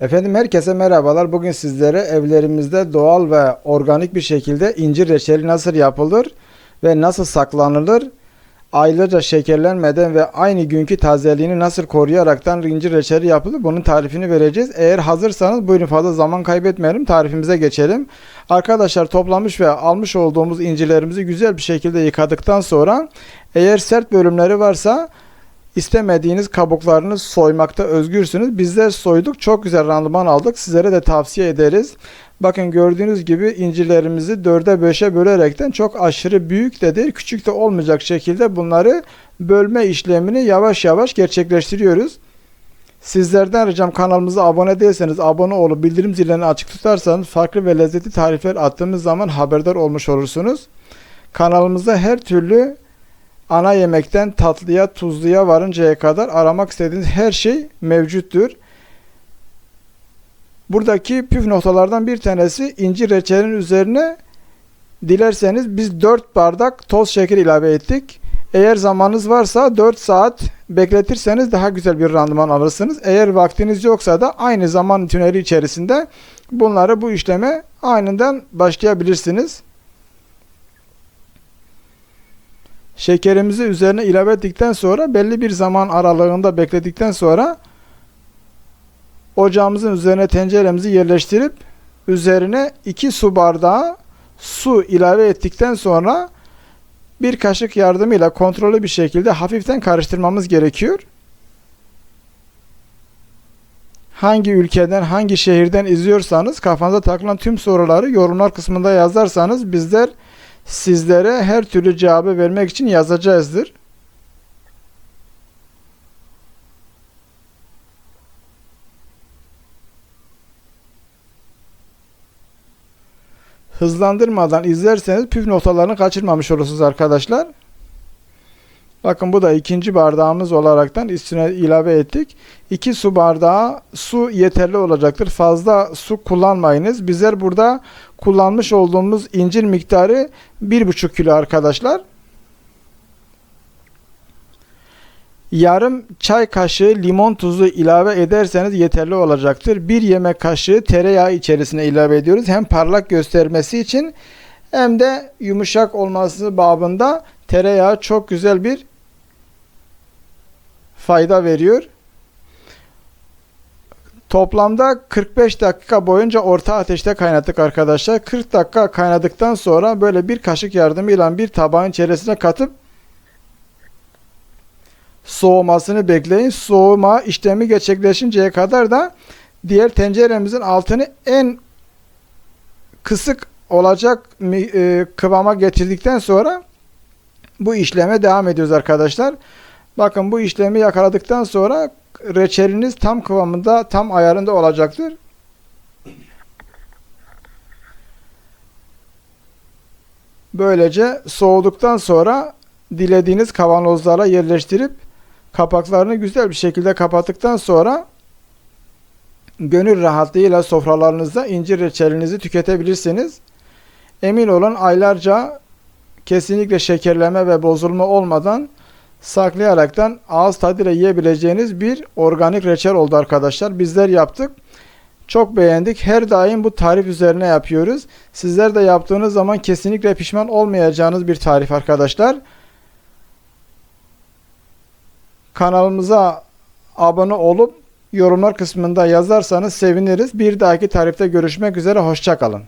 Efendim herkese merhabalar. Bugün sizlere evlerimizde doğal ve organik bir şekilde incir reçeli nasıl yapılır ve nasıl saklanılır, aylarca şekerlenmeden ve aynı günkü tazeliğini nasıl koruyaraktan incir reçeli yapılır bunun tarifini vereceğiz. Eğer hazırsanız buyurun fazla zaman kaybetmeyelim tarifimize geçelim. Arkadaşlar toplamış ve almış olduğumuz incirlerimizi güzel bir şekilde yıkadıktan sonra eğer sert bölümleri varsa İstemediğiniz kabuklarını soymakta özgürsünüz. Bizler soyduk. Çok güzel randıman aldık. Sizlere de tavsiye ederiz. Bakın gördüğünüz gibi incirlerimizi 4'e 5'e bölerekten çok aşırı büyük de değil, küçük de olmayacak şekilde bunları bölme işlemini yavaş yavaş gerçekleştiriyoruz. Sizlerden ricam kanalımıza abone değilseniz abone olup bildirim zillerini açık tutarsanız farklı ve lezzetli tarifler attığımız zaman haberdar olmuş olursunuz. Kanalımızda her türlü ana yemekten tatlıya, tuzluya varıncaya kadar aramak istediğiniz her şey mevcuttur. Buradaki püf noktalardan bir tanesi incir reçelinin üzerine dilerseniz biz 4 bardak toz şeker ilave ettik. Eğer zamanınız varsa 4 saat bekletirseniz daha güzel bir randıman alırsınız. Eğer vaktiniz yoksa da aynı zaman tüneli içerisinde bunları bu işleme aniden başlayabilirsiniz. Şekerimizi üzerine ilave ettikten sonra belli bir zaman aralığında bekledikten sonra ocağımızın üzerine tenceremizi yerleştirip üzerine 2 su bardağı su ilave ettikten sonra bir kaşık yardımıyla kontrollü bir şekilde hafiften karıştırmamız gerekiyor. Hangi ülkeden, hangi şehirden izliyorsanız kafanıza takılan tüm soruları yorumlar kısmında yazarsanız bizler sizlere her türlü cevabı vermek için yazacağızdır. Hızlandırmadan izlerseniz püf noktalarını kaçırmamış olursunuz arkadaşlar. Bakın bu da ikinci bardağımız olaraktan üstüne ilave ettik. 2 su bardağı su yeterli olacaktır. Fazla su kullanmayınız. Bizler burada kullanmış olduğumuz incir miktarı 1,5 kilo arkadaşlar. Yarım çay kaşığı limon tuzu ilave ederseniz yeterli olacaktır. Bir yemek kaşığı tereyağı içerisine ilave ediyoruz. Hem parlak göstermesi için hem de yumuşak olması babında tereyağı çok güzel bir fayda veriyor. Toplamda 45 dakika boyunca orta ateşte kaynattık arkadaşlar. 40 dakika kaynadıktan sonra böyle bir kaşık yardımıyla bir tabağın içerisine katıp soğumasını bekleyin. Soğuma işlemi gerçekleşinceye kadar da diğer tenceremizin altını en kısık olacak e, kıvama getirdikten sonra bu işleme devam ediyoruz arkadaşlar. Bakın bu işlemi yakaladıktan sonra reçeliniz tam kıvamında, tam ayarında olacaktır. Böylece soğuduktan sonra dilediğiniz kavanozlara yerleştirip kapaklarını güzel bir şekilde kapattıktan sonra gönül rahatlığıyla sofralarınızda incir reçelinizi tüketebilirsiniz. Emin olun aylarca kesinlikle şekerleme ve bozulma olmadan saklayaraktan ağız tadıyla yiyebileceğiniz bir organik reçel oldu arkadaşlar. Bizler yaptık. Çok beğendik. Her daim bu tarif üzerine yapıyoruz. Sizler de yaptığınız zaman kesinlikle pişman olmayacağınız bir tarif arkadaşlar. Kanalımıza abone olup yorumlar kısmında yazarsanız seviniriz. Bir dahaki tarifte görüşmek üzere. Hoşçakalın.